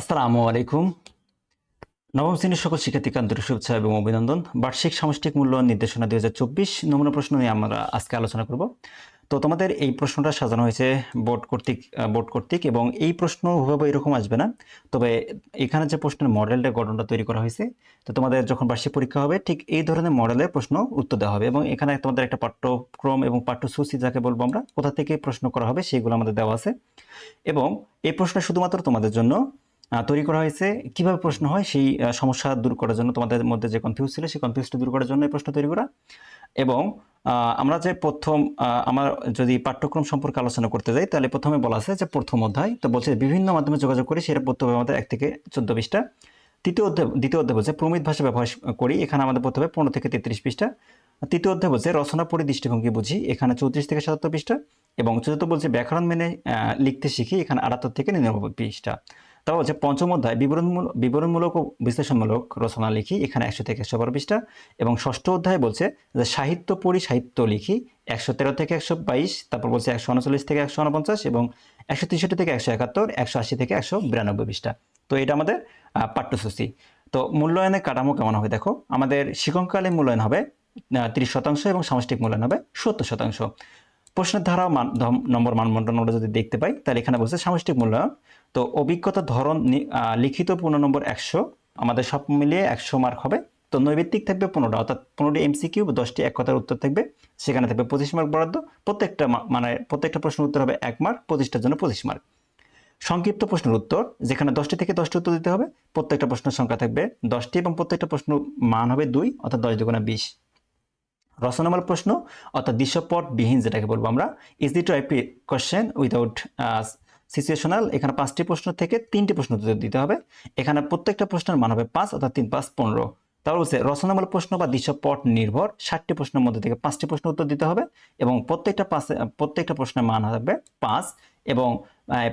আসসালামু আলাইকুম। নবম শ্রেণির সকল শিক্ষার্থীকে আন্তরিক শুভেচ্ছা এবং অভিনন্দন। বার্ষিক সামষ্টিক মূল্যায়ন নির্দেশনা দুই হাজার চব্বিশ নমুনা প্রশ্ন নিয়ে আমরা আজকে আলোচনা করব। তো তোমাদের এই প্রশ্নটা সাজানো হয়েছে বোর্ড কর্তৃক বোর্ড কর্তৃক এবং এই প্রশ্ন হুবহু এরকম আসবে না। তবে এখানে যে প্রশ্নের মডেলটা, গঠনটা তৈরি করা হয়েছে, তো তোমাদের যখন বার্ষিক পরীক্ষা হবে, ঠিক এই ধরনের মডেলের প্রশ্ন উত্তর দেওয়া হবে এবং এখানে তোমাদের একটা পাঠ্যক্রম এবং পাঠ্যসূচি যাকে বলব আমরা, কোথা থেকে প্রশ্ন করা হবে সেগুলো আমাদের দেওয়া আছে। এবং এই প্রশ্ন শুধুমাত্র তোমাদের জন্য তৈরি করা হয়েছে। কীভাবে প্রশ্ন হয়? সেই সমস্যা দূর করার জন্য তোমাদের মধ্যে যে কনফিউজ ছিল, সেই কনফিউজটা দূর করার জন্য এই প্রশ্ন তৈরি করা। এবং আমরা যে প্রথম আমার যদি পাঠ্যক্রম সম্পর্কে আলোচনা করতে যাই, তাহলে প্রথমে বলা আছে যে প্রথম অধ্যায়, তো বলছে বিভিন্ন মাধ্যমে যোগাযোগ করি, সেটা পড়তে হবে আমাদের এক থেকে চোদ্দ পৃষ্ঠা। তৃতীয় অধ্যায়, দ্বিতীয় অধ্যায় বলছে প্রমিত ভাষা ব্যবহার করি, এখানে আমাদের পড়তে হবে পনেরো থেকে তেত্রিশ পৃষ্ঠা। তৃতীয় অধ্যায় বলছে রচনা পরি দৃষ্টিভঙ্গি বুঝি, এখানে চৌত্রিশ থেকে সাতাত্তর পৃষ্ঠা। এবং চতুর্থ বলছে ব্যাকরণ মেনে লিখতে শিখি, এখানে আটাত্তর থেকে নিরানব্বই পৃষ্ঠা। তারপর হচ্ছে পঞ্চম অধ্যায় বিবরণমূলক বিবরণমূলক ও বিশ্লেষণমূলক রচনা লিখি, এখানে একশো থেকে একশো বারো এবং ষষ্ঠ অধ্যায় বলছে যে সাহিত্য পড়ি সাহিত্য লিখি, একশো তেরো থেকে একশো বাইশ, তারপর বলছে একশো উনচল্লিশ থেকে একশো উনপঞ্চাশ এবং একশো তেষট্টি থেকে একশো একাত্তর, একশো আশি থেকে একশো বিরানব্বই পৃষ্ঠা। তো এটা আমাদের পাঠ্যসূচি। তো মূল্যায়নের কাঠামো কেমন হবে দেখো? আমাদের শিক্ষণকালীন মূল্যায়ন হবে তিরিশ শতাংশ এবং সামষ্টিক মূল্যায়ন হবে সত্তর শতাংশ। প্রশ্নের ধারা মান নম্বর মানমন্ডল আমরা যদি দেখতে পাই, তাহলে এখানে বলছে সামষ্টিক মূল্যায়ন। তো অভিজ্ঞতা ধরন লিখিত পূর্ণ নম্বর একশো, আমাদের সব মিলিয়ে একশো মার্ক হবে। তো নৈবেত্তিক থাকবে পনেরোটা, অর্থাৎ পনেরোটি এমসিকিউ দশটি এক কথার উত্তর থাকবে। সেখানে থাকবে পঁচিশ মার্ক বরাদ্দ, প্রত্যেকটা মানে প্রত্যেকটা প্রশ্নের উত্তর হবে এক মার্ক পঁচিশটার জন্য পঁচিশ মার্ক সংক্ষিপ্ত প্রশ্নের উত্তর, যেখানে দশটি থেকে দশটি উত্তর দিতে হবে, প্রত্যেকটা প্রশ্নের সংখ্যা থাকবে দশটি এবং প্রত্যেকটা প্রশ্ন মান হবে দুই, অর্থাৎ দশ দুগুণা বিশ। রচনামূলক প্রশ্ন অর্থাৎ দৃশ্যপট বিহীন যেটাকে বলব আমরা easy to IP question without situational এখানে পাঁচটি প্রশ্ন থেকে তিনটি প্রশ্ন দিতে হবে। এখানে প্রত্যেকটা প্রশ্নের মান হবে পাঁচ অর্থাৎ তিন পাঁচ পনেরো। তারপর বলছে, রচনামূলক প্রশ্ন বা দৃশ্যপট নির্ভর ষাটটি প্রশ্নের মধ্যে থেকে পাঁচটি প্রশ্ন উত্তর দিতে হবে এবং প্রত্যেকটা পাঁচ, প্রত্যেকটা প্রশ্নের মান হবে পাঁচ এবং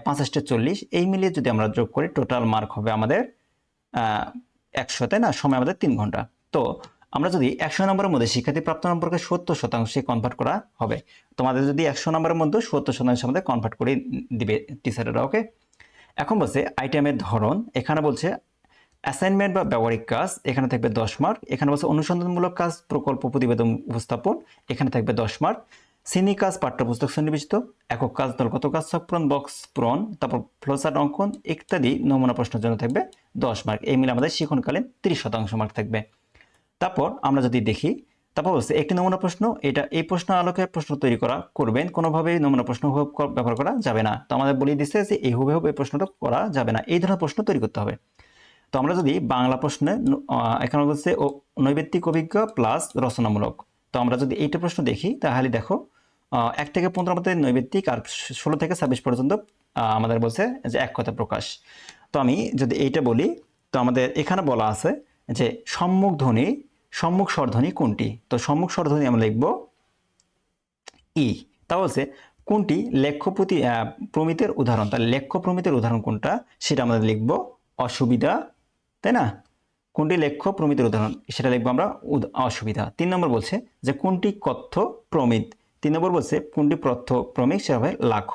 পাঁচাশটা চল্লিশ। এই মিলিয়ে যদি আমরা যোগ করি টোটাল মার্ক হবে আমাদের একশো তাই না, সময় আমাদের তিন ঘণ্টা। তো আমরা যদি একশো নম্বরের মধ্যে শিক্ষার্থী প্রাপ্ত নম্বরকে সত্তর শতাংশে কনভার্ট করা হবে, তোমাদের যদি একশো নম্বরের মধ্যে সত্তর শতাংশ আমাদের কনভার্ট করে দিবে টিচারেরা ওকে এখন বলছে আইটেমের ধরন, এখানে বলছে অ্যাসাইনমেন্ট বা ব্যবহারিক কাজ, এখানে থাকবে দশ মার্ক এখানে বলছে অনুসন্ধানমূলক কাজ, প্রকল্প প্রতিবেদন উপস্থাপন, এখানে থাকবে দশ মার্ক শ্রেণি কাজ, পাঠ্যপুস্তক সন্নিবেশিত একক কাজ, দলগত কাজ সক্রণ বক্স পূরণ, তারপর ফ্লোসার অঙ্কন, ইত্যাদি নমুনা প্রশ্নের জন্য থাকবে দশ মার্ক এই মিলে আমাদের শিক্ষণকালীন তিরিশ শতাংশ মার্ক থাকবে। তারপর আমরা যদি দেখি, তারপর বলছে, একটি নমুনা প্রশ্ন, এটা এই প্রশ্ন আলোকে প্রশ্ন তৈরি করা করবেন, কোনোভাবেই নমুনা প্রশ্ন ব্যবহার করা যাবে না। তো আমাদের বলে দিচ্ছে যে, এই হুবহু এই প্রশ্নটা করা যাবে না। এই ধরনের প্রশ্ন তৈরি করতে হবে। তো আমরা যদি বাংলা প্রশ্নে এখানে বলছে নৈবেত্তিক অভিজ্ঞ প্লাস রচনামূলক। তো আমরা যদি এইটা প্রশ্ন দেখি, তাহলে দেখো এক থেকে পনেরো আমাদের নৈবেত্তিক আর ষোলো থেকে ছাব্বিশ পর্যন্ত আমাদের বলছে যে, এক কথা প্রকাশ। তো আমি যদি এইটা বলি, তো আমাদের এখানে বলা আছে যে, সম্মুখ ধ্বনি সম্মুখ স্বরধ্বনি কোনটি? তো সম্মুখ স্বরধ্বনি আমরা লিখব ই। তা বলছে, কোনটি লেখ্যপতি প্রমিতের উদাহরণ? তাহলে লেখ্য প্রমিতের উদাহরণ কোনটা? সেটা আমাদের লিখব অসুবিধা, তাই না? কোনটি লেখ্য প্রমিতের উদাহরণ? সেটা লিখব আমরা অসুবিধা। তিন নম্বর বলছে যে কোনটি কথ্য প্রমিত? তিন নম্বর বলছে কোনটি প্রথ্য প্রমিক সেটা হবে লাখ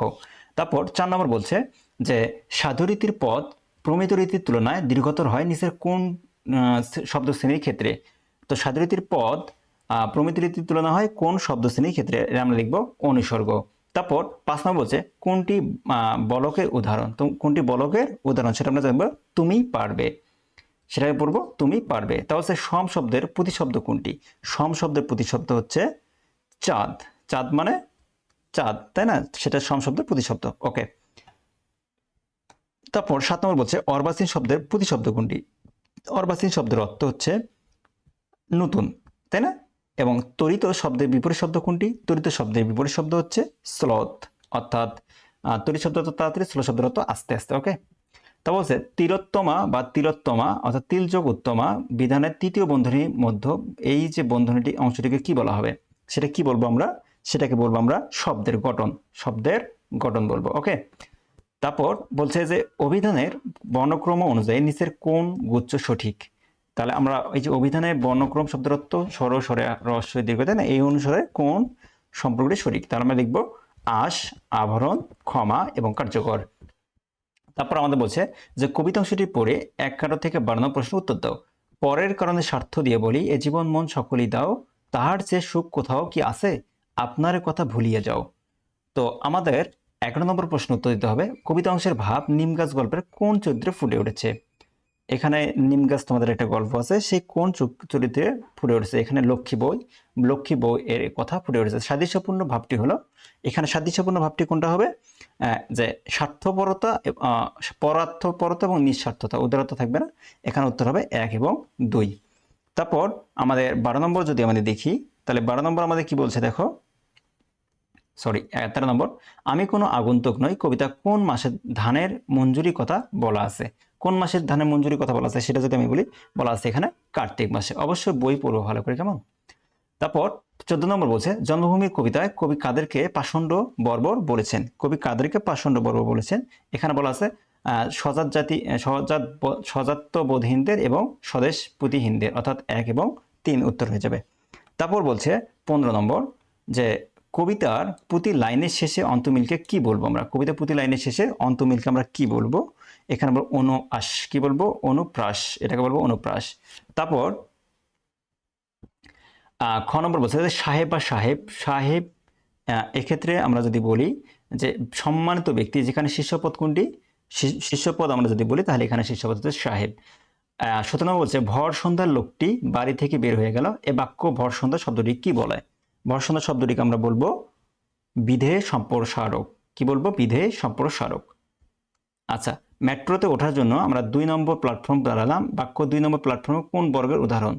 তারপর চার নম্বর বলছে যে সাধুরীতির পদ প্রমিত রীতির তুলনায় দীর্ঘতর হয় নিচের কোন শব্দ শ্রেণির ক্ষেত্রে? তো সাধুরীতির পদ প্রমিত রীতির তুলনা হয় কোন শব্দ শ্রেণির ক্ষেত্রে আমরা লিখব অনুসর্গ। তারপর পাঁচ নম্বর বলছে কোনটি বলকের উদাহরণ? তো কোনটি বলকের উদাহরণ? সেটা আমরা জানব তুমি পারবে। সেটাকে পড়ব তুমি পারবে। তা হচ্ছে সম শব্দের প্রতিশব্দ কোনটি? সম শব্দের প্রতিশব্দ হচ্ছে চাঁদ। চাঁদ মানে চাঁদ, তাই না? সেটা সম শব্দের প্রতিশব্দ। ওকে। তারপর সাত নম্বর বলছে অর্বাচীন শব্দের প্রতিশব্দ কোনটি? অর্বাচীন শব্দের অর্থ হচ্ছে নতুন, তাই না? এবং তরিত শব্দের বিপরীত শব্দ কোনটি? তরিত শব্দের বিপরীত শব্দ হচ্ছে স্লথ, অর্থাৎ তরিত শব্দ তো তাড়াতাড়ি স্লো শব্দের অর্থ আস্তে আস্তে, ওকে? তা বলছে, তিলোত্তমা বা তিলোত্তমা, অর্থাৎ তিলযোগ উত্তমা বিধানের তৃতীয় বন্ধনীর মধ্যে এই যে বন্ধনীটি অংশটিকে কি বলা হবে? সেটা কি বলব আমরা? সেটাকে বলব আমরা শব্দের গঠন শব্দের গঠন বলব, ওকে? তারপর বলছে যে, অভিধানের বর্ণক্রম অনুযায়ী নিচের কোন গুচ্ছ সঠিক? তাহলে আমরা এই যে অভিধানে বর্ণক্রম শব্দের অর্থ স্বর স্বরে রস্য দীর্ঘ, তাই না? এই অনুসারে কোন সম্পর্কটি সঠিক? তাহলে আমরা লিখব আশ আভরণ ক্ষমা এবং কার্যকর। তারপর আমাদের বলছে যে কবিতা অংশটি পড়ে এক থেকে বাড়ানো প্রশ্ন উত্তর দাও। পরের কারণে স্বার্থ দিয়ে বলি, এ জীবন মন সকলেই দাও। তাহার চেয়ে সুখ কোথাও কি আছে? আপনার কথা ভুলিয়ে যাও। তো আমাদের এগারো নম্বর প্রশ্ন উত্তর দিতে হবে। কবিতা অংশের ভাব নিম গাছ গল্পের কোন চরিত্রে ফুটে উঠেছে? এখানে নিম গাছ তোমাদের একটা গল্প আছে সেই কোন চরিত্রে ফুটে উঠেছে? এখানে লক্ষ্মী বই, লক্ষ্মী বউ এর কথা ফুটে উঠেছে। সাদৃশ্যপূর্ণ ভাবটি হলো, এখানে সাদৃশ্যপূর্ণ ভাবটি কোনটা হবে? যে স্বার্থপরতা পরার্থপরতা এবং নিঃস্বার্থতা, উদারতা থাকবে না। এখানে উত্তর হবে এক এবং দুই। তারপর আমাদের বারো নম্বর যদি আমাদের দেখি, তাহলে বারো নম্বর আমাদের কি বলছে দেখো? সরি তেরো নম্বর, আমি কোনো আগন্তুক নই, কবিতা কোন মাসে ধানের মঞ্জুরি কথা বলা আছে? কোন মাসের ধানের মঞ্জুরি কথা বলা আছে সেটা যদি আমি বলি, বলা আছে এখানে কার্তিক মাসে। অবশ্যই বই পড়ব ভালো করে, কেমন? তারপর চোদ্দ নম্বর বলছে, জন্মভূমির কবিতায় কবি কাদেরকে পাষণ্ড বর্বর বলেছেন। কবি কাদেরকে পাষণ্ড বর্বর বলেছেন। এখানে বলা আছে সজাত জাতি সজাত সজাত্যবোধহীনদের এবং স্বদেশ প্রতিহীনদের অর্থাৎ এক এবং তিন উত্তর হয়ে যাবে। তারপর বলছে পনেরো নম্বর যে, কবিতার প্রতি লাইনের শেষে অন্তমিলকে কি বলব আমরা? কবিতার প্রতি লাইনের শেষে অন্তমিলকে আমরা কি বলব? এখানে বলব অনু অনুআস, কি বলব? অনুপ্রাস, এটাকে বলব অনুপ্রাস। তারপর খ নম্বর বলছে যে সাহেব বা সাহেব সাহেব এক্ষেত্রে আমরা যদি বলি যে সম্মানিত ব্যক্তি, যেখানে শীর্ষপদ কোনটি? শী- শীর্ষপদ আমরা যদি বলি, তাহলে এখানে শীর্ষপদ হচ্ছে সাহেব। সতেরো নম্বর বলছে, ভর সন্ধ্যার লোকটি বাড়ি থেকে বের হয়ে গেল। এ বাক্য ভর সন্ধ্যা শব্দটি কি বলে? ভর সন্ধ্যা শব্দটিকে আমরা বলব বিধে সম্প্রসারক। কি বলব? বিধে সম্প্রসারক। আচ্ছা মেট্রোতে ওঠার জন্য আমরা দুই নম্বর প্ল্যাটফর্ম দাঁড়ালাম। বাক্য দুই নম্বর প্ল্যাটফর্মে কোন বর্গের উদাহরণ?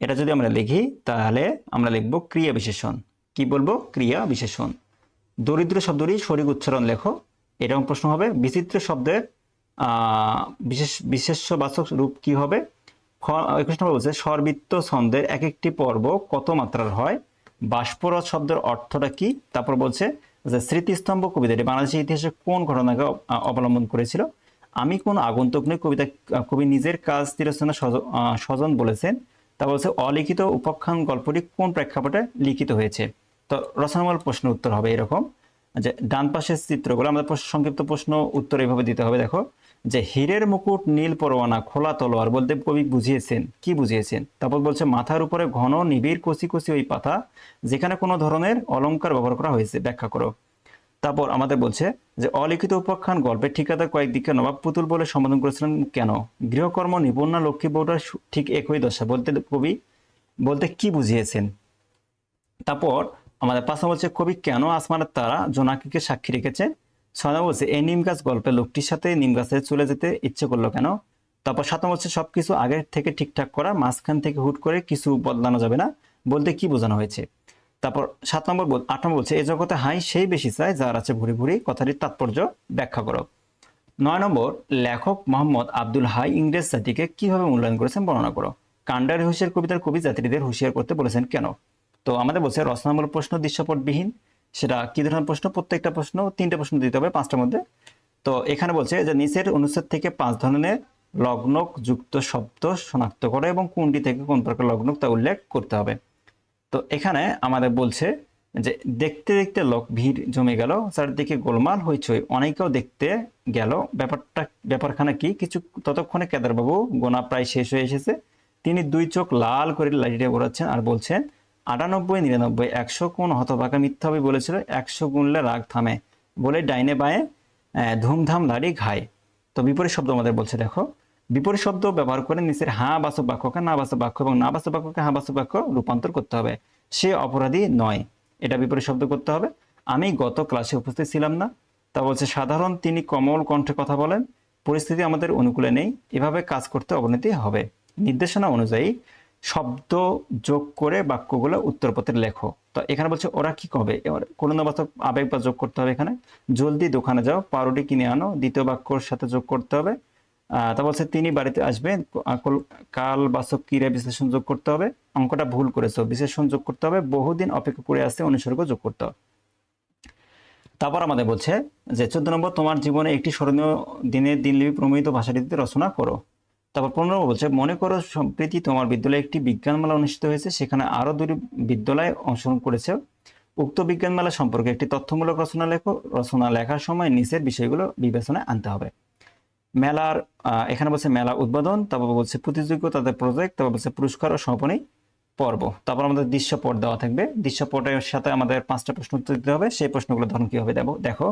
এটা যদি আমরা লিখি, তাহলে আমরা লিখব ক্রিয়া বিশেষণ। কি বলব? ক্রিয়া বিশেষণ। দরিদ্র শব্দটি সঠিক উচ্চারণ লেখো। এরকম প্রশ্ন হবে। বিচিত্র শব্দের বিশেষ বিশেষ্যবাচক রূপ কি হবে? একুশ বলছে সর্বিত্ত ছন্দের এক একটি পর্ব কত মাত্রার হয়? বাষ্পরস শব্দের অর্থটা কি? তারপর বলছে যে স্মৃতিস্তম্ভ কবিতাটি বাংলাদেশের ইতিহাসে কোন ঘটনাকে অবলম্বন করেছিল? আমি কোন আগন্তুক নই, কবিতা, কবি নিজের কাজ তিরস্থানে স্বজন বলেছেন। তা বলছে, অলিখিত উপাখ্যান গল্পটি কোন প্রেক্ষাপটে লিখিত হয়েছে? তো রচনামূলক প্রশ্ন উত্তর হবে এরকম, যে ডান পাশের চিত্রগুলো, আমাদের সংক্ষিপ্ত প্রশ্ন উত্তর এইভাবে দিতে হবে, দেখো। যে হীরের মুকুট, নীল পরোয়ানা, খোলা তলোয়ার বলতে কবি বুঝিয়েছেন, কি বুঝিয়েছেন? তারপর বলছে, মাথার উপরে ঘন নিবিড় কচি কচি ওই পাতা, যেখানে কোনো ধরনের অলঙ্কার ব্যবহার করা হয়েছে। ব্যাখ্যা করো। তারপর আমাদের বলছে যে, অলিখিত উপাখ্যান গল্পের ঠিকাদার কয়েকদিকে নবাব পুতুল বলে সম্বোধন করেছিলেন কেন? গৃহকর্ম নিপুণা লক্ষ্মী বউটার ঠিক একই দশা। বলতে কবি, বলতে কি বুঝিয়েছেন? তারপর আমাদের নম্বর হচ্ছে কবি, কেন আসমানের তারা জোনাকিকে সাক্ষী রেখেছে? নম্বর বলছে, এই নিম গাছ গল্পে লোকটির সাথে নিম গাছে চলে যেতে ইচ্ছে করল কেন? তারপর সাত নম্বর হচ্ছে সবকিছু আগের থেকে ঠিকঠাক করা, মাঝখান থেকে হুট করে কিছু বদলানো যাবে না। বলতে কি বোঝানো হয়েছে? তারপর সাত নম্বর আট নম্বর বলছে এই জগতে হাই সেই বেশি চায় যার আছে ভুরি ভুরি। কথাটির তাৎপর্য ব্যাখ্যা করো। নয় নম্বর, লেখক মোহাম্মদ আব্দুল হাই ইংরেজ জাতিকে কীভাবে মূল্যায়ন করেছেন বর্ণনা করো। কান্ডার হুঁশিয়ার কবিতার কবি যাত্রীদের হুঁশিয়ার করতে বলেছেন কেন? তো আমাদের বলছে রচনামূলক প্রশ্ন দৃশ্যপটবিহীন। সেটা কি ধরনের প্রশ্ন? প্রত্যেকটা প্রশ্ন, তিনটে প্রশ্ন দিতে হবে পাঁচটার মধ্যে। তো এখানে বলছে যে, নিচের অনুচ্ছেদ থেকে পাঁচ ধরনের লগ্নক যুক্ত শব্দ শনাক্ত করো এবং কোনটি থেকে কোন প্রকার লগ্নক তা উল্লেখ করতে হবে। তো এখানে আমাদের বলছে যে দেখতে দেখতে লোক, ভিড় জমে গেল, চারদিকে গোলমাল হইচই, অনেকেও দেখতে গেল। ব্যাপারটা, ব্যাপারখানা কি? কিছু, ততক্ষণে কেদারবাবু গোনা প্রায় শেষ হয়ে এসেছে। তিনি দুই চোখ লাল করে লাইটে ঘোরাচ্ছেন আর বলছেন, আটানব্বই, নিরানব্বই, একশো কোন হতভাগা মিথ্যা হবে বলেছিল, একশো গুনলে রাগ থামে বলে ডাইনে বায়ে ধুমধাম দাড়ি ঘায়। তো বিপরীত শব্দ আমাদের বলছে, দেখো। বিপরীত শব্দ ব্যবহার করে নিচের হা বাচক বাক্যকে না বাচক বাক্য এবং না বাসক বাক্যকে হা বাসক বাক্য রূপান্তর করতে হবে। সে অপরাধী নয়। এটা বিপরীত শব্দ করতে হবে। আমি গত ক্লাসে উপস্থিত ছিলাম না। তা বলছে, সাধারণ তিনি কমল কণ্ঠে কথা বলেন। পরিস্থিতি আমাদের অনুকূলে নেই। এভাবে কাজ করতে অবনতি হবে। নির্দেশনা অনুযায়ী শব্দ যোগ করে বাক্যগুলো উত্তরপত্রে লেখো। তো এখানে বলছে, ওরা কি কবে কোনো বাচক আবেগ বা যোগ করতে হবে এখানে। জলদি দোকানে যাও। পাউরুটি কিনে আনো। দ্বিতীয় বাক্যর সাথে যোগ করতে হবে। তা বলছে তিনি বাড়িতে আসবেন কল- বাচক ক্রিয়া বিশ্লেষণ যোগ করতে হবে, অঙ্কটা ভুল করেছ বিশেষণ যোগ করতে হবে, বহুদিন অপেক্ষা করে আসছে অনুসর্গ যোগ করতে হবে। তারপর আমাদের বলছে যে, চোদ্দ নম্বর, তোমার জীবনে একটি স্মরণীয় দিনের দিনলিপি প্রমিত ভাষাটিতে রচনা করো। তারপর পনেরো বলছে, মনে করো সম্প্রতি তোমার বিদ্যালয়ে একটি বিজ্ঞান মেলা অনুষ্ঠিত হয়েছে, সেখানে আরও দুটি বিদ্যালয় অংশগ্রহণ করেছে। উক্ত বিজ্ঞান মেলা সম্পর্কে একটি তথ্যমূলক রচনা লেখো, রচনা লেখার সময় নিচের বিষয়গুলো বিবেচনায় আনতে হবে। মেলার এখানে বলছে মেলা উদ্বোধন, তারপর বলছে প্রতিযোগিতা তাদের প্রজেক্ট তারপর বলছে পুরস্কার ও সমাপনী পর্ব। তারপর আমাদের দৃশ্যপট দেওয়া থাকবে। দৃশ্যপটের সাথে আমাদের পাঁচটা প্রশ্ন উত্তর দিতে হবে। সেই প্রশ্নগুলো ধরন কি হবে দেবো, দেখো।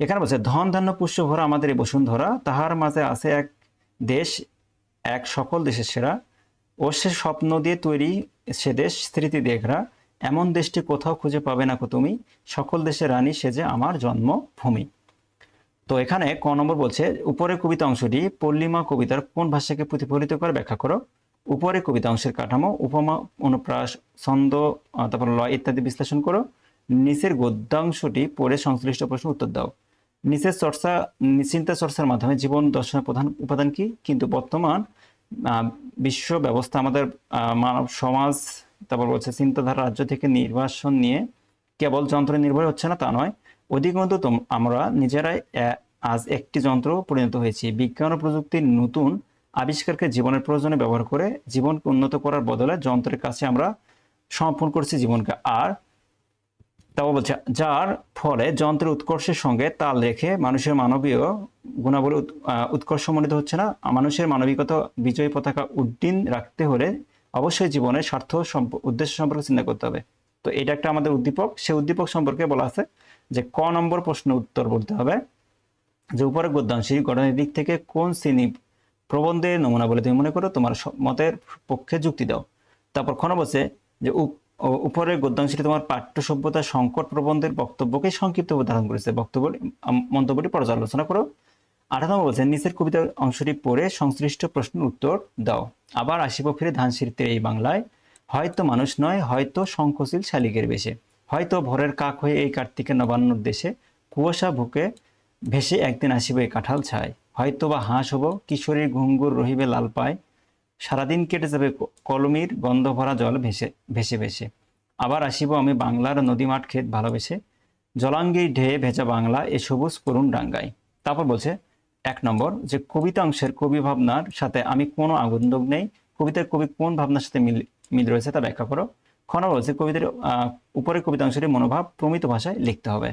এখানে বলছে, ধন, ধান্য, পুষ্য, ভরা আমাদের এই বসুন্ধরা, তাহার মাঝে আছে এক দেশ, এক সকল দেশের সেরা, ও সে স্বপ্ন দিয়ে তৈরি সে দেশ, স্মৃতি দেখরা এমন দেশটি কোথাও খুঁজে পাবে না কো তুমি। সকল দেশের রানী সেজে আমার জন্মভূমি। তো এখানে ক নম্বর বলছে, উপরের কবিতা অংশটি পল্লিমা কবিতার কোন ভাষাকে প্রতিফলিত করে? ব্যাখ্যা করো। উপরে কবিতা অংশের কাঠামো, উপমা, অনুপ্রাস, ছন্দ তারপর লয় ইত্যাদি বিশ্লেষণ করো। নিচের গদ্যাংশটি পড়ে সংশ্লিষ্ট প্রশ্ন উত্তর দাও। নিচের চর্চা চিন্তা চর্চার মাধ্যমে জীবন দর্শনের প্রধান উপাদান কি? কিন্তু বর্তমান বিশ্ব ব্যবস্থা আমাদের মানব সমাজ, তারপর বলছে চিন্তাধারা রাজ্য থেকে নির্বাসন নিয়ে কেবল যন্ত্র নির্ভর হচ্ছে না, তা নয়। অধিকন্তু আমরা নিজেরাই আজ একটি যন্ত্র পরিণত হয়েছি। বিজ্ঞান ও প্রযুক্তির নতুন আবিষ্কারকে জীবনের প্রয়োজনে ব্যবহার করে জীবনকে উন্নত করার বদলে যন্ত্রের কাছে আমরা সমর্পণ করছি জীবনকে। আর তাও বলছে যার ফলে যন্ত্রের উৎকর্ষের সঙ্গে তাল রেখে মানুষের মানবীয় গুণাবলী উৎ- আহ, উৎকর্ষমণ্ডিত হচ্ছে না। মানুষের মানবিকতা বিজয়ী পতাকা উড্ডীন রাখতে হলে অবশ্যই জীবনের স্বার্থ উদ্দেশ্য সম্পর্কে চিন্তা করতে হবে। তো এটা একটা আমাদের উদ্দীপক। সেই উদ্দীপক সম্পর্কে বলা আছে। যে ক নম্বর প্রশ্ন উত্তর বলতে হবে। যে উপরে গদ্যাংশী গঠনের দিক থেকে কোন শ্রেণি প্রবন্ধের নমুনা বলে তুমি মনে করো? তোমার মতের পক্ষে যুক্তি দাও। তারপর খন বলছে যে উপরের গদ্যাংশটি তোমার পাঠ্য সভ্যতা সংকট প্রবন্ধের বক্তব্যকে সংক্ষিপ্ত উদাহরণ করেছে। বক্তব্য মন্তব্যটি পর্যালোচনা করো। আঠারো বলছে, নিচের কবিতার অংশটি পড়ে সংশ্লিষ্ট প্রশ্নের উত্তর দাও। আবার আসিব ফিরে ধান সিঁড়িতে এই বাংলায়, হয়তো মানুষ নয়, হয়তো শঙ্খশীল শালিকের বেশে। হয়তো ভোরের কাক হয়ে এই কার্তিকের নবান্নর দেশে কুয়াশা বুকে ভেসে একদিন আসিবে এই কাঁঠাল ছায়। হয়তো বা হাঁস হব, কিশোরীর ঘুঙ্গুর রহিবে লাল পায়। সারাদিন কেটে যাবে কলমির গন্ধ ভরা জল ভেসে ভেসে ভেসে। আবার আসিব আমি বাংলার নদী মাঠ ক্ষেত ভালোবেসে। জলাঙ্গি ঢেয়ে ভেজা বাংলা এ সবুজ করুণ ডাঙ্গায়। তারপর বলছে, এক নম্বর, যে কবিতা অংশের কবি ভাবনার সাথে আমি কোনো আগুন্দক নেই। কবিতার কবি কোন ভাবনার সাথে মিল মিল রয়েছে তা ব্যাখ্যা করো। খ নম্বর কবিতার উপরের কবিতা অংশটি মনোভাব প্রমিত ভাষায় লিখতে হবে।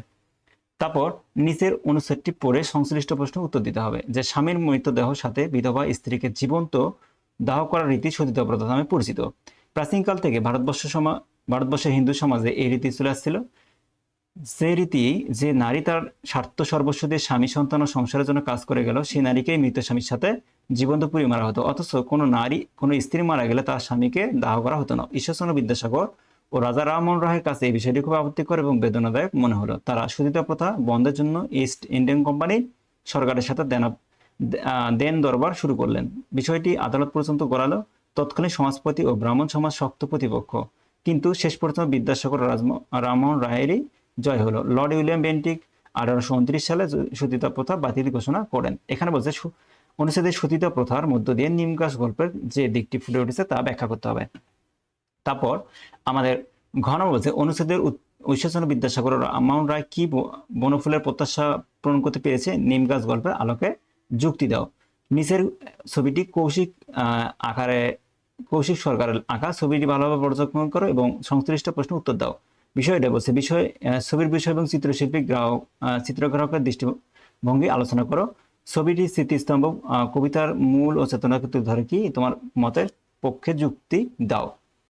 তারপর নিচের অনুচ্ছেদটি পড়ে সংশ্লিষ্ট প্রশ্ন উত্তর দিতে হবে যে স্বামীর মৃতদেহ সাথে বিধবা স্ত্রীকে জীবন্ত দাহ করার রীতি সতীত প্রথা নামে পরিচিত। প্রাচীনকাল থেকে ভারতবর্ষ সমা, ভারতবর্ষের হিন্দু সমাজে এই রীতি চলে আসছিল। যে রীতি, যে নারী তার স্বার্থ সর্বস্ব দিয়ে স্বামী সন্তান ও সংসারের জন্য কাজ করে গেল, সেই নারীকে মৃত স্বামীর সাথে জীবন্ত পুড়ি মারা হতো। অথচ কোনো নারী, কোনো স্ত্রী মারা গেলে তার স্বামীকে দাহ করা হতো না। ঈশ্বরচন্দ্র বিদ্যাসাগর ও রাজা রামমোহন রায়ের কাছে এই বিষয়টি খুব আপত্তিকর এবং বেদনাদায়ক মনে হলো। তারা সুদিতা প্রথা বন্ধের জন্য ইস্ট ইন্ডিয়ান কোম্পানি সরকারের সাথে দেনা দেন দরবার শুরু করলেন। বিষয়টি আদালত পর্যন্ত গড়ালো। তৎকালীন সমাজপতি ও ব্রাহ্মণ সমাজ শক্ত প্রতিপক্ষ। কিন্তু শেষ পর্যন্ত বিদ্যাসাগর ও রাজম- রামমোহন রায়েরই জয় হলো। লর্ড উইলিয়াম বেন্টিক আঠারোশো উনত্রিশ সালে সতীতা প্রথা বাতিল ঘোষণা করেন। এখানে বলছে অনুচ্ছেদের সতীতা প্রথার মধ্য দিয়ে নিম গাছ গল্পের যে দিকটি ফুটে উঠেছে তা ব্যাখ্যা করতে হবে। তারপর আমাদের ঘন বলছে, অনুচ্ছেদের ঈশ্বরচন্দ্র বিদ্যাসাগর রামমোহন রায় কি বনফুলের প্রত্যাশা পূরণ করতে পেরেছে? নিম গাছ গল্পের আলোকে যুক্তি দাও। নিচের ছবিটি কৌশিক আকারে কৌশিক সরকারের আঁকা। ছবিটি ভালোভাবে পর্যবেক্ষণ করো এবং সংশ্লিষ্ট প্রশ্ন উত্তর দাও। বিষয়টা বলছে, বিষয় ছবির বিষয় এবং চিত্রশিল্পী গ্রাহক চিত্রগ্রাহকের দৃষ্টিভঙ্গি আলোচনা করো। ছবিটি স্মৃতিস্তম্ভ কবিতার মূল ও চেতনাকে তুলে ধরে কি? তোমার মতের পক্ষে যুক্তি দাও।